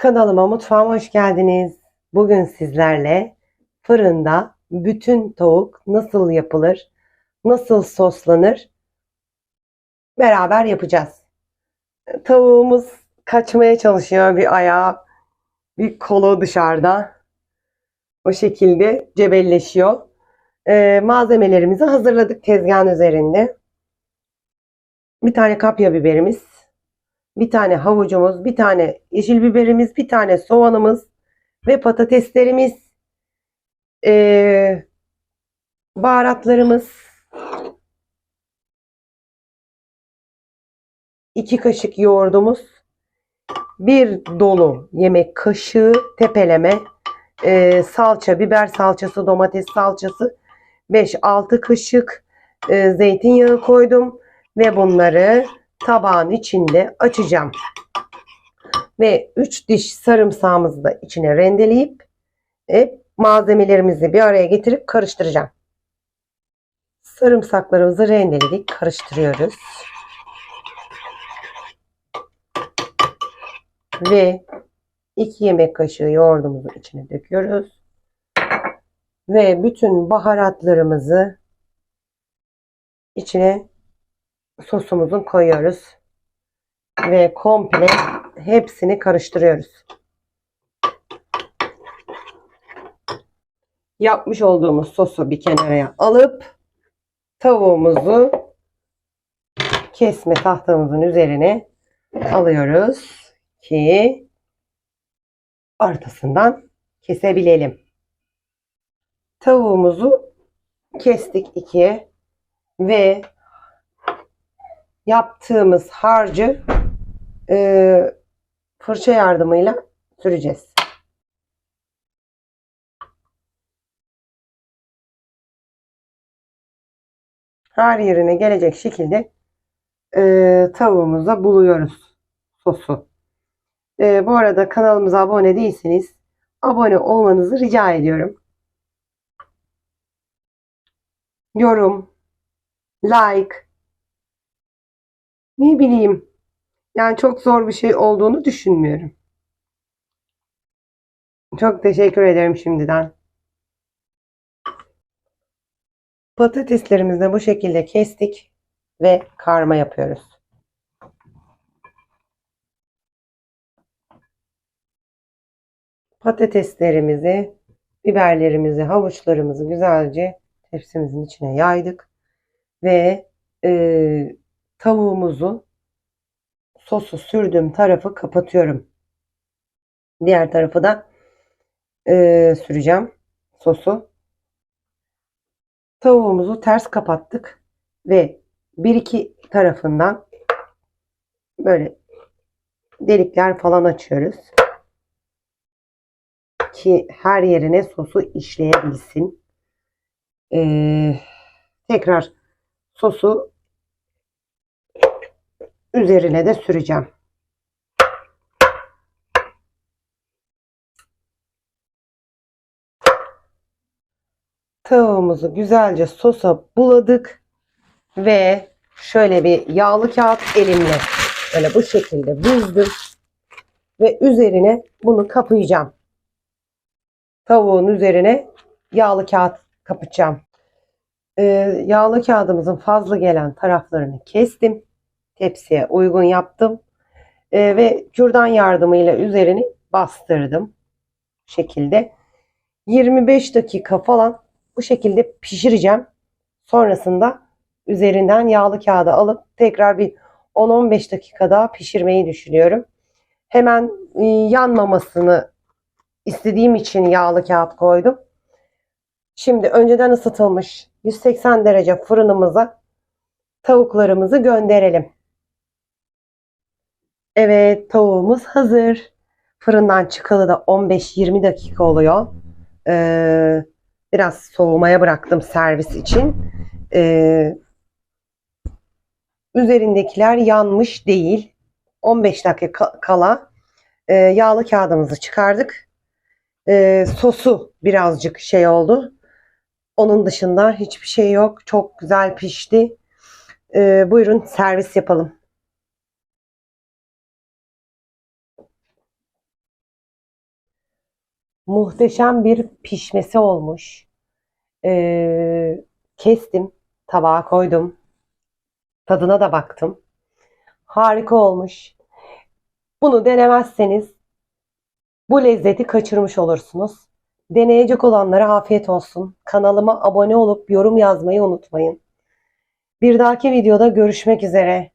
Kanalıma mutfağıma hoş geldiniz. Bugün sizlerle fırında bütün tavuk nasıl yapılır, nasıl soslanır beraber yapacağız. Tavuğumuz kaçmaya çalışıyor bir ayağı, bir kolu dışarıda. O şekilde cebelleşiyor. Ee, malzemelerimizi hazırladık tezgahın üzerinde. Bir tane kapya biberimiz, bir tane havucumuz, bir tane yeşil biberimiz, bir tane soğanımız ve patateslerimiz, ee, baharatlarımız, iki kaşık yoğurdumuz, bir dolu yemek kaşığı tepeleme, ee, salça, biber salçası, domates salçası, 5-6 kaşık ee, zeytinyağı koydum ve bunları tabağın içinde açacağım. Ve 3 diş sarımsağımızı da içine rendeleyip hep malzemelerimizi bir araya getirip karıştıracağım. Sarımsaklarımızı rendeledik, karıştırıyoruz. Ve 2 yemek kaşığı yoğurdumuzu içine döküyoruz. Ve bütün baharatlarımızı içine sosumuzun koyuyoruz. Ve komple hepsini karıştırıyoruz. Yapmış olduğumuz sosu bir kenara alıp tavuğumuzu kesme tahtamızın üzerine alıyoruz ki ortasından kesebilelim. Tavuğumuzu kestik ikiye ve yaptığımız harcı e, fırça yardımıyla süreceğiz. Her yerine gelecek şekilde e, tavuğumuza buluyoruz sosu. E, bu arada kanalımıza abone değilseniz abone olmanızı rica ediyorum. Yorum, like, ne bileyim. Yani çok zor bir şey olduğunu düşünmüyorum. Çok teşekkür ederim şimdiden. Patateslerimizi bu şekilde kestik ve karma yapıyoruz. Patateslerimizi, biberlerimizi, havuçlarımızı güzelce tepsimizin içine yaydık ve e, tavuğumuzu sosu sürdüğüm tarafı kapatıyorum. Diğer tarafı da e, süreceğim sosu. Tavuğumuzu ters kapattık ve bir iki tarafından böyle delikler falan açıyoruz. Ki her yerine sosu işleyebilsin. Ee, tekrar sosu üzerine de süreceğim. Tavuğumuzu güzelce sosa buladık ve şöyle bir yağlı kağıt elimle böyle bu şekilde büzdüm ve üzerine bunu kapayacağım. Tavuğun üzerine yağlı kağıt kapatacağım. Ee, yağlı kağıdımızın fazla gelen taraflarını kestim tepsiye uygun yaptım. E, ve kürdan yardımıyla üzerini bastırdım. Bu şekilde. 25 dakika falan bu şekilde pişireceğim. Sonrasında üzerinden yağlı kağıdı alıp tekrar bir 10-15 dakika daha pişirmeyi düşünüyorum. Hemen e, yanmamasını istediğim için yağlı kağıt koydum. Şimdi önceden ısıtılmış 180 derece fırınımıza tavuklarımızı gönderelim. Evet tavuğumuz hazır. Fırından çıkalı da 15-20 dakika oluyor. Ee, biraz soğumaya bıraktım servis için. Ee, üzerindekiler yanmış değil. 15 dakika kala e, yağlı kağıdımızı çıkardık. E, sosu birazcık şey oldu. Onun dışında hiçbir şey yok. Çok güzel pişti. E, buyurun servis yapalım. Muhteşem bir pişmesi olmuş. Ee, kestim, tabağa koydum. Tadına da baktım. Harika olmuş. Bunu denemezseniz bu lezzeti kaçırmış olursunuz. Deneyecek olanlara afiyet olsun. Kanalıma abone olup yorum yazmayı unutmayın. Bir dahaki videoda görüşmek üzere.